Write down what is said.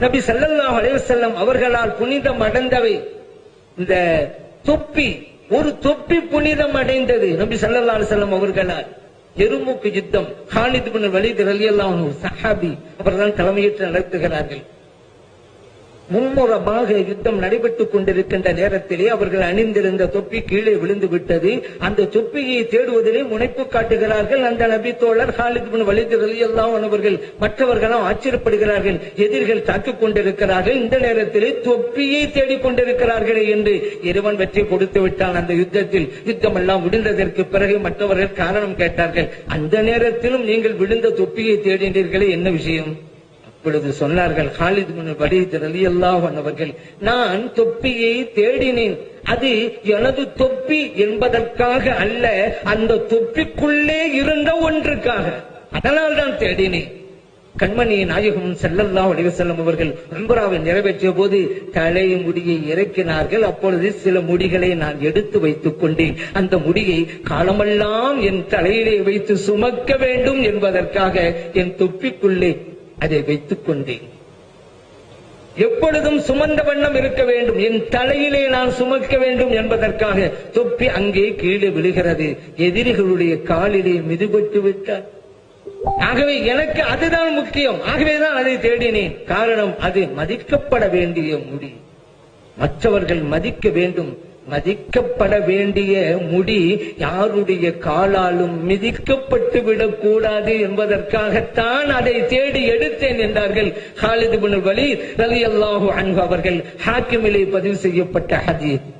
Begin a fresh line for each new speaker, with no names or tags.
நபி ஸல்லல்லாஹு அலைவசல்லம் அவர்களால் புனிதம் அடைந்தவை. இந்த தொப்பி ஒரு தொப்பி புனிதம் அடைந்தது நபி ஸல்லல்லாஹு செல்லம் அவர்களால். எருமுக்கு யுத்தம் ஹானித் பின் வலீத் ரலியல்லாஹு அல்லாஹ் சஹாபி அவர்தான் தலைமையேற்று நடத்துகிறார்கள். மும்முரமாக யுத்தம் நடைபெற்றுக் கொண்டிருக்கின்ற நேரத்திலே அவர்கள் அணிந்திருந்த தொப்பி கீழே விழுந்து விட்டது. அந்த தொப்பியை தேடுவதிலே முனைப்பு காட்டுகிறார்கள். அந்த நபி தோழர் ஹாலித் பின் எல்லாம் அவர்கள் மற்றவர்களும் ஆச்சரியப்படுகிறார்கள். எதிரிகள் தாக்கிக் கொண்டிருக்கிறார்கள். இந்த நேரத்திலே தொப்பியை தேடிக் கொண்டிருக்கிறார்களே என்று இறைவன் வெற்றி கொடுத்து விட்டான் அந்த யுத்தத்தில். யுத்தம் எல்லாம் முடிந்ததற்கு பிறகு மற்றவர்கள் காரணம் கேட்டார்கள். அந்த நேரத்திலும் நீங்கள் விழுந்த தொப்பியை தேடினீர்களே என்ன விஷயம்? அப்பொழுது சொன்னார்கள் ஹாலித் பின் வலீத் ரலியல்லாஹு அவர்கள் நான் தொப்பியை தேடினேன். அது எனது தொப்பி என்பதற்காக அல்ல அந்த தொப்பிக்குள்ளே இருந்த ஒன்றுக்காக. அதனால் தான் தேடினேன். கண்மணி நாயகம் செல்லல்லா அலைஹி அவர்கள் உம்ராவை நிறைவேற்றிய போது தலை முடியை இறக்கினார்கள். அப்பொழுது சில முடிகளை நான் எடுத்து வைத்துக் கொண்டேன். அந்த முடியை காலமெல்லாம் என் தலையிலே வைத்து சுமக்க வேண்டும் என்பதற்காக என் தொப்பிக்குள்ளே அதை வைத்துக் கொண்டேன் எப்பொழுதும் சுமந்த வண்ணம் இருக்க வேண்டும். என் தலையிலே நான் சுமக்க வேண்டும் என்பதற்காக தொப்பி அங்கே கீழே விழுகிறது. எதிரிகளுடைய காலிலே மிதுபட்டு விட்டார். ஆகவே எனக்கு அதுதான் முக்கியம். ஆகவேதான் அதை தேடினேன். காரணம் அது மதிக்கப்பட வேண்டிய முடி. மற்றவர்கள் மதிக்க வேண்டும். மதிக்கப்பட வேண்டிய முடி யாருடைய காலாலும் மிதிக்கப்பட்டு விடக்கூடாது என்பதற்காகத்தான் அதை தேடி எடுத்தேன் என்றார்கள். ஹாலிது பின் வலி அல்லாஹு அன்பு அவர்கள் ஹாக்கிமிலே பதிவு செய்யப்பட்ட ஹதீத்.